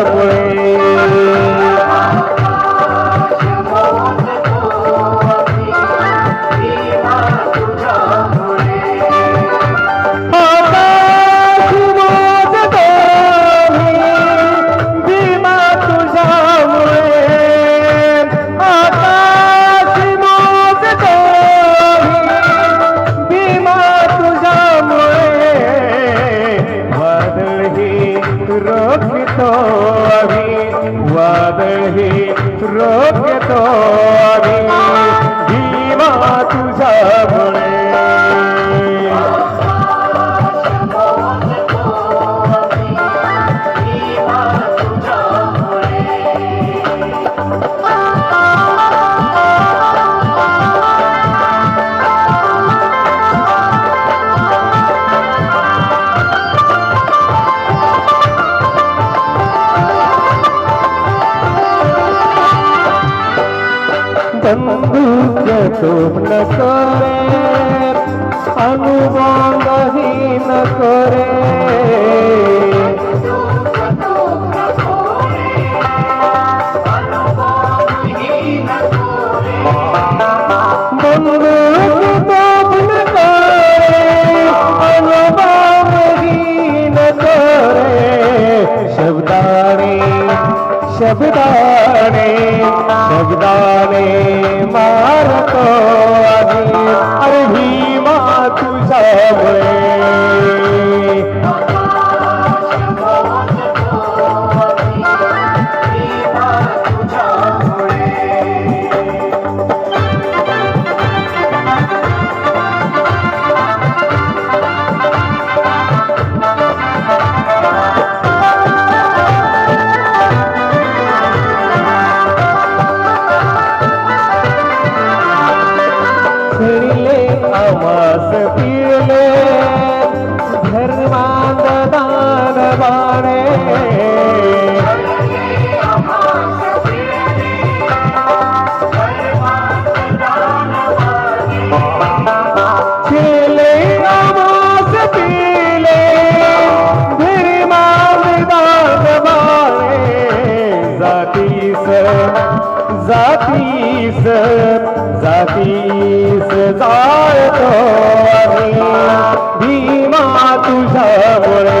away. तुझ्यामुळे बंदूक तुम न करे अनुबंध ही न करे। शब्दाने शब्दाने मारतो आधी. अरे मा तुझ्यामुळे फिरले आवास पिळले धर्मांध जातीस जातीस जातीस भीमा तुझ्यामुळे.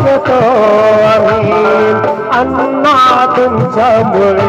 వాక్యతో అన్నాదించములే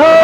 Oh,